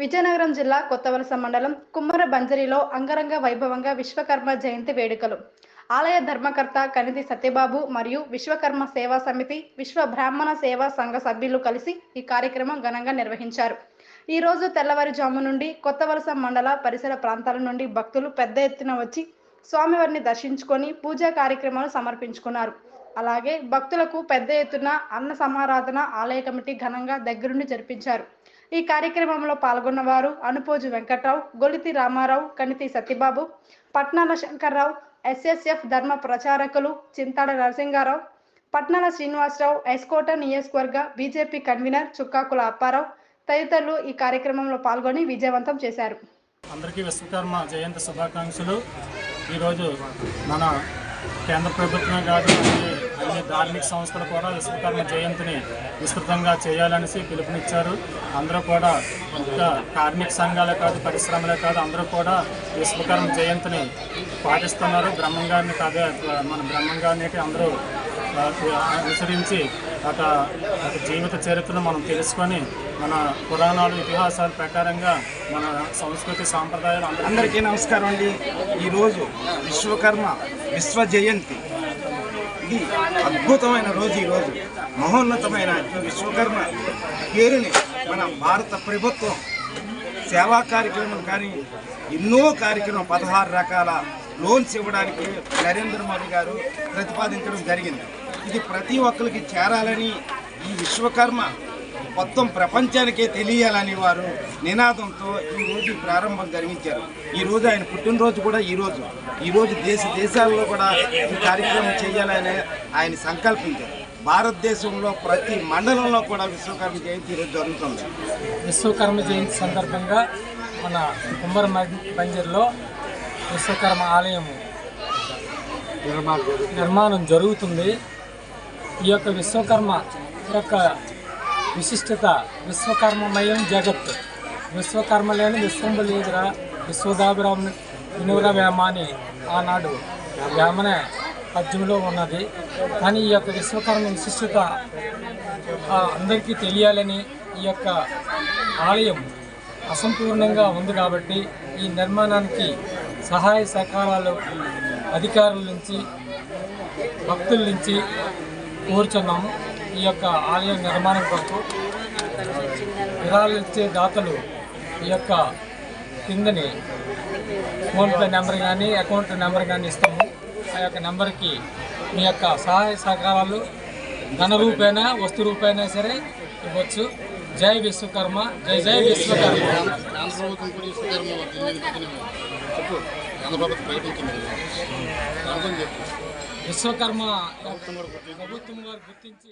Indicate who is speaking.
Speaker 1: విజయనగరం జిల్లా కొత్తవలస మండలం కుమ్మర బంజరిలో అంగరంగ వైభవంగా విశ్వకర్మ జయంతి వేడుకలు. ఆలయ ధర్మకర్త కనిది సత్యబాబు మరియు విశ్వకర్మ సేవా సమితి విశ్వ బ్రాహ్మణ సేవా సంఘ సభ్యులు కలిసి ఈ కార్యక్రమం ఘనంగా నిర్వహించారు. ఈ రోజు తెల్లవారుజాము నుండి కొత్తవలస మండల పరిసర ప్రాంతాల నుండి భక్తులు పెద్ద ఎత్తున వచ్చి స్వామివారిని దర్శించుకొని పూజా కార్యక్రమాలు సమర్పించుకున్నారు. అలాగే భక్తులకు పెద్ద ఎత్తున అన్న సమారాధన ఆలయ కమిటీ ఘనంగా దగ్గరుండి జరిపించారు. ఈ కార్యక్రమంలో పాల్గొన్నవారు అనుపోజు వెంకట్రావు గొలితి రామారావు కణితి సత్యబాబు పట్నాల శంకర్రావు ఎస్ఎస్ఎఫ్ ధర్మ ప్రచారకులు చింతాడ నరసింగారావు పట్నాల శ్రీనివాసరావు ఎస్కోట నియోజకవర్గ బీజేపీ కన్వీనర్ చుక్కాకుల అప్పారావు తదితరులు ఈ కార్యక్రమంలో పాల్గొని విజయవంతం చేశారు.
Speaker 2: అందరికీ విశ్వకర్మ జయంతి శుభాకాంక్షలు. ఈరోజు మన కేంద్ర ప్రభుత్వం కాదు అన్ని ధార్మిక సంస్థలు కూడా విశ్వకర్మ జయంతిని విస్తృతంగా చేయాలనేసి పిలుపునిచ్చారు. అందరూ కూడా ఇంకా కార్మిక సంఘాలే కాదు పరిశ్రమలే కాదు అందరూ కూడా విశ్వకర్మ జయంతిని పాటిస్తున్నారు. బ్రహ్మంగారిని కాదే మన బ్రహ్మంగారిని అందరూ అనుసరించి ఒక ఒక జీవిత చరిత్రను మనం తెలుసుకొని మన పురాణాలు ఇతిహాసాల ప్రకారంగా మన సంస్కృతి సాంప్రదాయాలు
Speaker 3: అందరికీ నమస్కారం అండి. ఈరోజు విశ్వకర్మ విశ్వ జయంతి. ఇది అద్భుతమైన రోజు ఈరోజు మహోన్నతమైన విశ్వకర్మ పేరుని మన భారత ప్రభుత్వం సేవా కార్యక్రమం కానీ ఎన్నో కార్యక్రమం పదహారు రకాల లోన్స్ ఇవ్వడానికి నరేంద్ర మోదీ గారు ప్రతిపాదించడం జరిగింది. ఇది ప్రతి ఒక్కరికి చేరాలని ఈ విశ్వకర్మ మొత్తం ప్రపంచానికే తెలియాలని వారు నినాదంతో ఈ రోజు ఈ ప్రారంభం జరిగించారు. ఈ రోజు ఆయన పుట్టినరోజు కూడా ఈ రోజు. ఈ రోజు దేశ దేశాల్లో కూడా ఈ కార్యక్రమం చేయాలని ఆయన సంకల్పించారు భారతదేశంలో ప్రతి మండలంలో కూడా విశ్వకర్మ జయంతి ఈరోజు జరుగుతుంది.
Speaker 4: విశ్వకర్మ జయంతి సందర్భంగా మన కుంభర బంజర్లో విశ్వకర్మ ఆలయం నిర్మాణం జరుగుతుంది. ఈ యొక్క విశ్వకర్మ యొక్క విశిష్టత విశ్వకర్మమయం జగత్ విశ్వకర్మ లేని విశ్వంబు లేదురా విశ్వదాభిరామ వినుర వేమ అని ఆనాడు వేమనే పద్యంలో ఉన్నది. కానీ ఈ యొక్క విశ్వకర్మ విశిష్టత అందరికీ తెలియాలని ఈ యొక్క ఆలయం అసంపూర్ణంగా ఉంది కాబట్టి ఈ నిర్మాణానికి సహాయ సహకారాలు అధికారుల నుంచి భక్తుల నుంచి కోరుచున్నాము. ఈ యొక్క ఆలయ నిర్మాణం కొరకు విరాళిచ్చే దాతలు ఈ యొక్క కిందని ఫోన్పే నెంబర్ కానీ అకౌంట్ నెంబర్ కానీ ఇస్తాము. ఆ యొక్క నెంబర్కి మీ యొక్క సహాయ సహకారాలు ధన రూపేనా వస్తు రూపేనా సరే ఇవ్వచ్చు. జై విశ్వకర్మ జై జై విశ్వకర్మ.
Speaker 5: విశ్వకర్మ ప్రభుత్వం
Speaker 4: విశ్వకర్మ ప్రభుత్వం వారు గుర్తించి